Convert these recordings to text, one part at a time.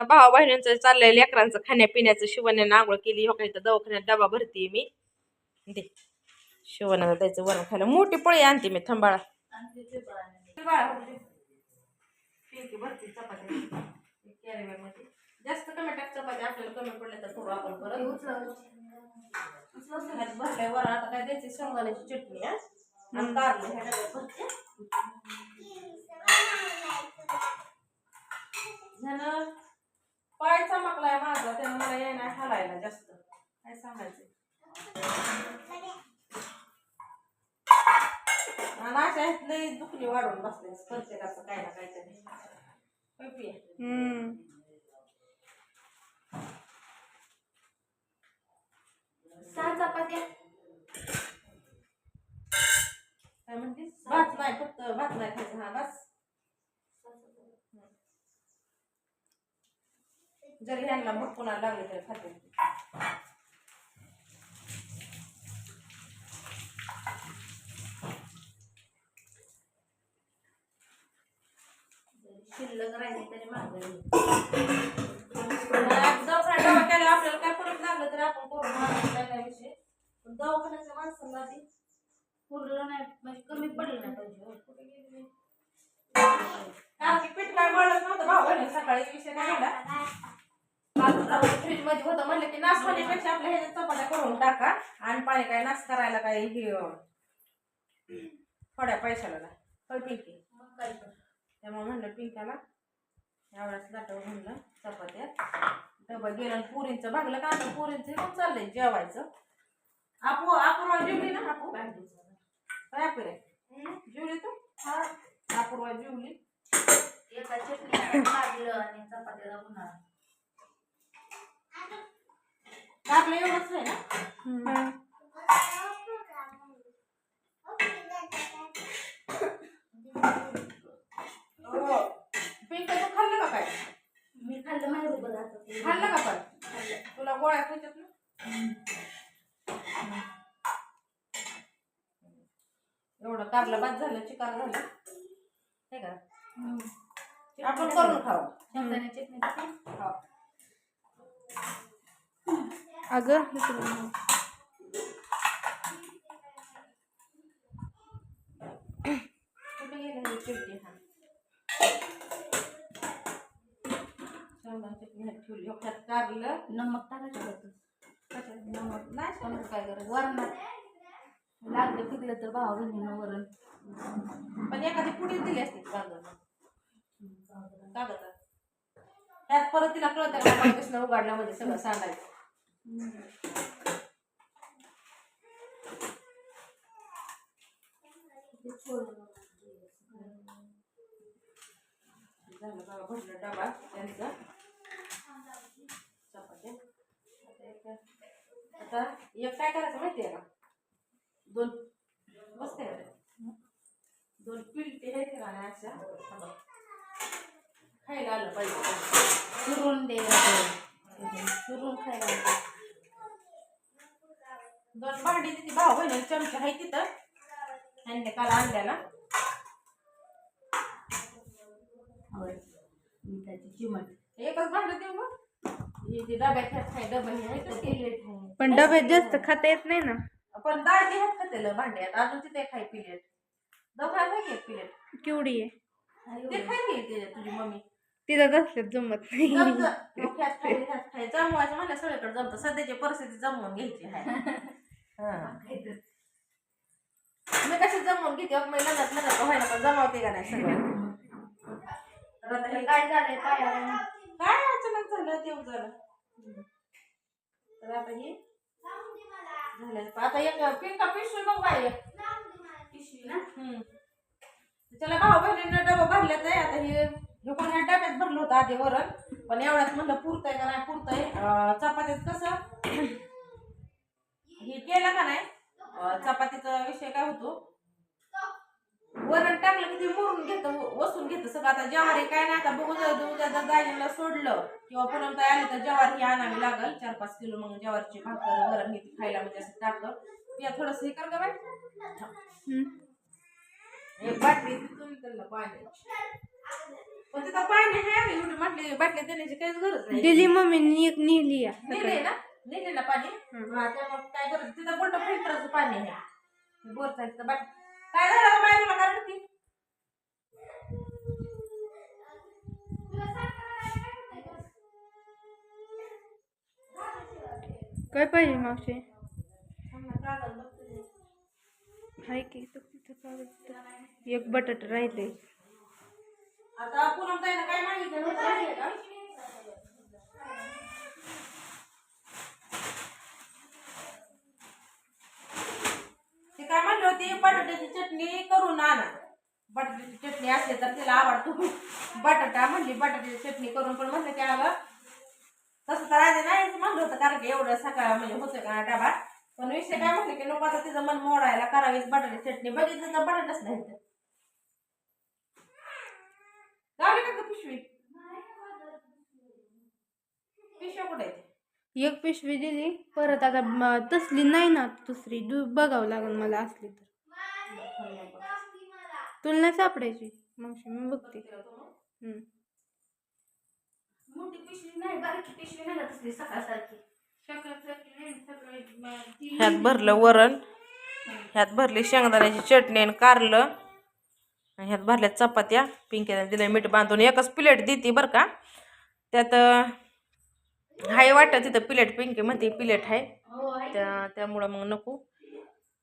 भावा बहिणींचं चाललंय लेकरांचं खाण्यापिण्याचं. शिवण्यानं आंघोळ केली हो दवाखान्यात डबा भरतीये मी. दे. शिवण्याला द्यायचं वरण खायला. मोठी पळी आणते मी थांबाळा. जास्त कमी टाक चपाती. आपल्याला कमी पडल्या तर थोडं आपण परत ह्यात भरलंय. वरण आता काय द्यायची शेंगदाण्याची चटणी आणि कारलं. ह्या डब्यात भरते. झालं? पाय चमकलाय माझा त्यानं मला येणार नाही जास्त. काय सांगायचं आणि अशा लई दुखणी वाढून बसले प्रत्येकाचं काय ना काय होय पिया? सहा चपात्या काय म्हणतेस भात नाही फक्त भात नाही खायचं हा बस जरी ह्यांना भूक पुन्हा लागली तरी खाते शिल्लक राहिली तरी मागं केला आपल्याला काय परत लागलं तरी आपण करून मागं विषय. पण दवाखान्याच्या माणसाला आधी पुरलं नाही म्हणजे कमी पडलं नाही पाहिजे. हो. पीठ काय मळलंच नव्हतं भाऊ सकाळी विषय नाही फ्रीजमध्ये होतं. म्हणलं की नाश होण्यापेक्षा आपल्या ह्याच्यात चपात्या करून टाका. आणि पाणी काय नाश करायला काय हे थोड्या पैशाला होय पिंकी. त्यामुळे म्हणलं पिंकाला एवढ्याच लाटव म्हणलं चपात्या डबा गेलं पुरींचं भागलं का? आता पुरींचं हे पण चाललंय जेवायचं. आपू अपूर्वा जेवली ना आपू? काय अपुरे जेवली तू? हा. अपूर्वा जेवली? एका चटणी आणि चपात्याला पुन्हा आपलं एवढंच आहे ना? हो. पिंक तू खाल्लं का काय? मी खाल्लं खाल्लं का पण? तुला गोळ्या खायच्यात ना? एवढं कारलं बाद झालं चिकार झालं. हे का? आपण करून खाऊ. शेंगदाणे चटणी टाकून हो. अगं कुठे गेलं हे चिमटी हा शेंगदाणा चटणी ह्यात ठेवली हो, ह्यात कारलं नमक टाकायचं नमक? नाही पण सांगत काय करायचं वरणात लागलं पिकलं तर भावा बहिणीनं वरण. पण एखादी पुढे दिली असते कागद? कागद. त्यात परत तिला कळत का? कृष्ण उघडल्यामध्ये सगळं सांगायचं. झालं बाबा भरलं डबा त्यांचा चपात्या आता एक काय करायचं माहिती आहे का दोन बसते का? दोन पिलटे हे का नाही अशा थांबा. खायला आलं पाहिजे चुरून द्यायचं चुरून खायला दोन भांडी तिथे भाऊ बहिणी चमचा आहे तिथं. आणि काल मिठाची चिमट. एकच भांडं देऊ डब्यात खाय डबा हे पण डब्यात जास्त खाता येत नाही ना. पण डाळ ते ह्यात खातेल भांड्यात. अजून तिथे खाय प्लेट खाय एक प्लेट केवढी आहे? ते खाय तुझी मम्मी. तिथं असल्यात जमत नाही. जमवायचं म्हणलं सगळीकडे जमतं. सध्याची परिस्थिती जमवून घ्यायची आहे. मी कशी जमवून घेते मग मी लग्नात लग्नात व्हायला पण जमावते का नाही सगळं. तर हे काय झालंय पायाला काय अचानक झालं तेव झालं तर आता हे झालं. आता एक पिंका पिशवी पिशवी ना. त्याला भाऊ बहिणीनं डबा भरल्यात आहे आता हे हे कोण ह्या डब्यात भरलं होतं आधी वरण. पण एवढ्यात म्हणलं पुरतंय का नाही पुरतंय. चपात्यात कसं? हे केलं का नाही? चपातीचा विषय काय होतो? वरण टाकलं की ते मुरून घेतं वसून घेतं सगळं. आता ज्वारी काय नाही आता बघू जर उद्या दाजीला सोडलं. किंवा पुन्हा काय आली तर ज्वारी ही आणावी लागल. चार पाच किलो मग ज्वारीची भाकर वरण हे खायला म्हणजे असं टाकलं. या थोडस हे कर का. एक बाटली तिथून त्यांना पाणी. पण तिथं पाणी आहे एवढी म्हटली बाटली देण्याची काहीच गरज नाही. दिली मम्मीने एक नेले ना? नेले ना पाणी हा त्यामुळे काय गरज तिथं बोलतो फिल्टरचं पाणी आहे बोरचा तिथं बाट काय झालं बाय तुला कारण ती काय पाहिजे मावशी? हाय की. एक बटाट राहिले आता ताईनं काय मागितलं होतं माहितीये का? ते काय म्हणले होते बटाट्याची चटणी करून आणा. बटाट्याची चटणी असली तर तिला आवडतो. बटाटा म्हणली बटाट्याची चटणी करून पण म्हणलं की अगं तसं तर आधी नाही म्हणलं होतं कारण की एवढं सकाळ म्हणजे होतं का डाबा. पण विषय काय म्हटलं की नको आता तिचं मन मोडायला करावीच बटाट्याची चटणी बघितलं तर बटाटाच नाही तर. गावली का पिशवी. पिशव्या कुठे एक पिशवी दिली परत आता तसली नाही ना दुसरी दु बघावं लागेल मला असली तर. तुला नाही सापडायची. मावशी मी बघते. हम्म. मोठी पिशवी नाही बारकी पिशवी नाही ना तसली सकाळसारखी. ह्यात भरलं वरण ह्यात भरली शेंगदाण्याची चटणी आणि कारलं. आणि ह्यात भरल्या चपात्या पिंकीने दिलं मीठ बांधून. एकच प्लेट देते बरं का. त्यात अं, हाय वाटत तिथं प्लेट पिंकी म्हणते प्लेट आहे हो आहे. त्या त्यामुळं मग नको.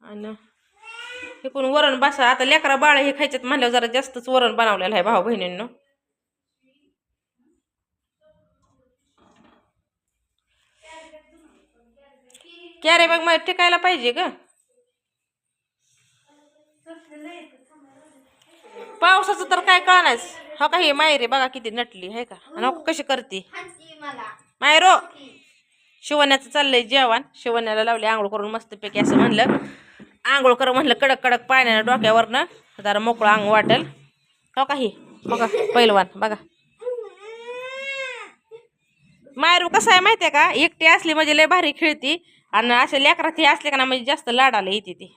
आणि हे कोण वरण बसा. आता लेकरा बाळ हे खायच्यात म्हणल्यावर जरा जास्तच वरण बनवलेलं आहे भाऊ बहिणींनो. कॅरे बॅग मग टिकायला पाहिजे ग. पावसाचं तर काय कळणारच हो का हे मायरे बघा किती नटली आहे का? आणि हो कशी करते? मायरो शिवण्याचं चाललंय जेवण. शिवण्याला लावले आंघोळ करून मस्तपैकी असं म्हणलं. आंघोळ कर म्हणलं कडक कडक पाण्यानं डोक्यावरनं. जरा मोकळं अंग वाटेल. हो का ही? बघा पैलवान बघा. मायरू कसं आहे माहितीये का? एकटी असली म्हणजे लय भारी खेळती आणि असे लेकरात हे असले का ना म्हणजे जास्त लाडाला येते ती.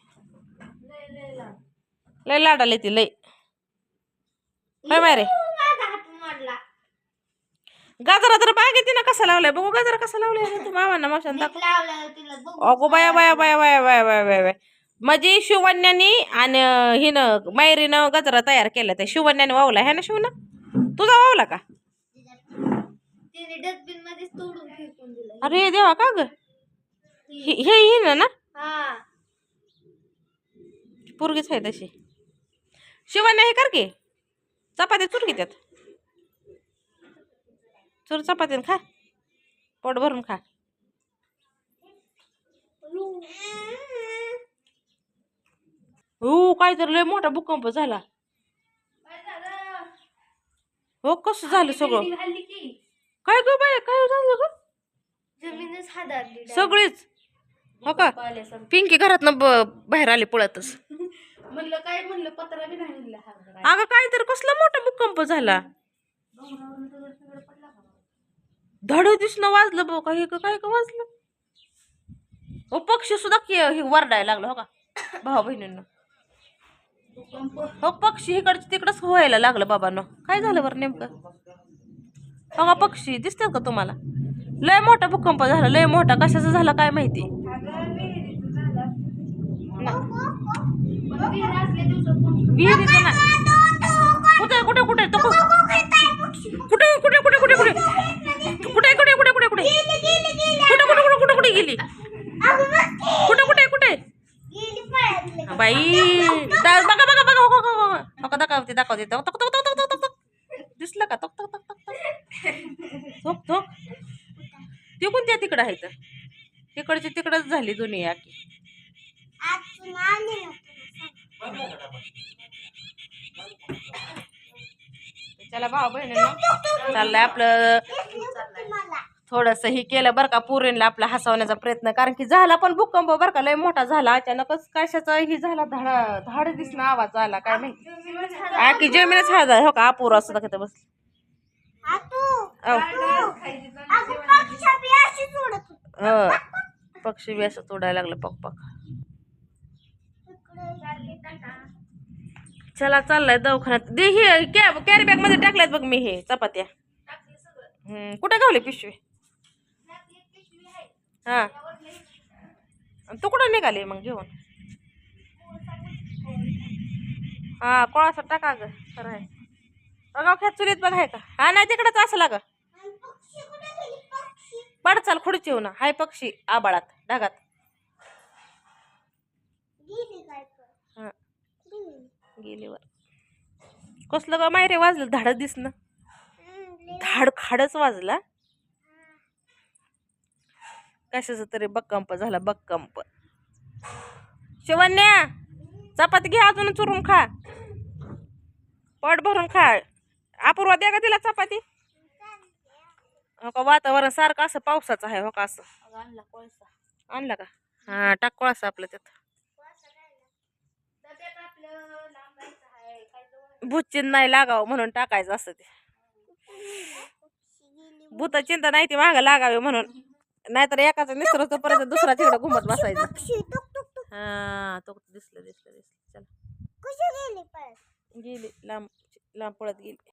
लय लाडाला येते लय. होय मायरे? गाजरा तर बागेती ना कसा लावलाय? बघू गाजरा कसा लावलाय तू मामांना मावशान दाखव. अगो बाया बाया बाया बाया बाया बाया बाया बाया. म्हणजे शिवण्यानी आणि हिनं मायरीनं गजरा तयार केला त्या शिवण्याने वावला ह्या ना शिवना तुझा वावला का? अरे देवा का ग? हे हे हिनं ना? पोरगीच आहे तशी. शिवण्या हे कर की. चपाती चुर की त्यात. चुर चपातीन खा. पोट भरून खा. हो काय तर लय मोठा भूकंप झाला. हो कसं झालं सगळं? काय ग बाय काय झालं ग? जमीनच हादारली सगळीच. हो का. पिंकी घरात बाहेर आली पळतच. म्हणलं काय म्हणलं पत्रा बी नाही काय अगं काय तर कसला मोठा भूकंप झाला? धड दिसणं वाजलं बघ का हे का काय का वाजलं. हो पक्षी सुद्धा हे वरडायला लागलं हो का? भाऊ बहिणींना हो पक्षी इकडचं तिकडंच व्हायला लागलं बाबांनो. काय झालं बरं नेमकं? हो का पक्षी दिसतात का तुम्हाला? लय मोठा भूकंप झाला लय मोठा. कशाचा झाला काय माहिती? विहीर विहिरीचं ना कुठे कुठे कुठे तो कुठे? कुठे कुठे कुठे कुठे कुठे कुठे कुठे कुठे कुठे कुठे कुठे कुठे कुठे कुठे गेली? कुठे कुठे कुठे? हा, बाई दा- बघा बघा बघा हो, हो, हो, हो. हो का, दाखवते दाखवते तक तक तक तक तक. दिसलं का तक तक तक तक तक थोक थोक ते कोणत्या तिकडं आहे तर तिकडची तिकडच झाली दोन्ही आखी चला भाऊ बहिणींनो चाललंय आपलं थोडस ही केलं बरं का पुरीला आपला हसवण्याचा प्रयत्न. कारण की झाला पण भूकंप बरं का लय मोठा झाला. अचानकच कशाचा ही झाला धाड धाड दिसणं आवाज आला काय माहिती. आ की जमीनच हा हो का? अपूर असं दाखवत बस. पक्षी बी असं तोडायला लागलं पक पक. चला चाललाय दवाखान्यात. दे हे कॅ कॅरी बॅगमध्ये टाकल्यात बघ मी हे चपात्या. हम्म, कुठे गावली पिशवी? हा. आणि तू कुठं निघाली मग घेऊन? हा कोळासा टाका ग खरं आहे. बघा ख्यात चुलीत बघ आहे का? हा नाही तिकडंच असं लाग. पड चाल खुडची येऊ ना हाय पक्षी आबाळात ढगात. हा. गेली वर कसलं ग मायरे वाजलं धाडच दिसणं. धाड खाडच वाजला. कशाचा तरी बक्कंप झाला बक्कंप शिवन्या चपाती घे अजून चुरून खा. पोट भरून खा. अपूर्वा द्या का तिला चपाती. हो का वातावरण सारखं असं पावसाचं आहे हो का असं? आणला कोळसा. आणला का? हा टाक कोळसा आपलं त्यात. भूतचिंत नाही. लागावं म्हणून टाकायचं असं ते. भूत चिंता नाही ती मागं लागावी म्हणून. नाहीतर एकाचं निसरतो परत दुसरा तिकडं घुमत बसायचं. हा तो दिसलं दिसलं दिसलं. चला. गेली लांब लांब पळत गेली.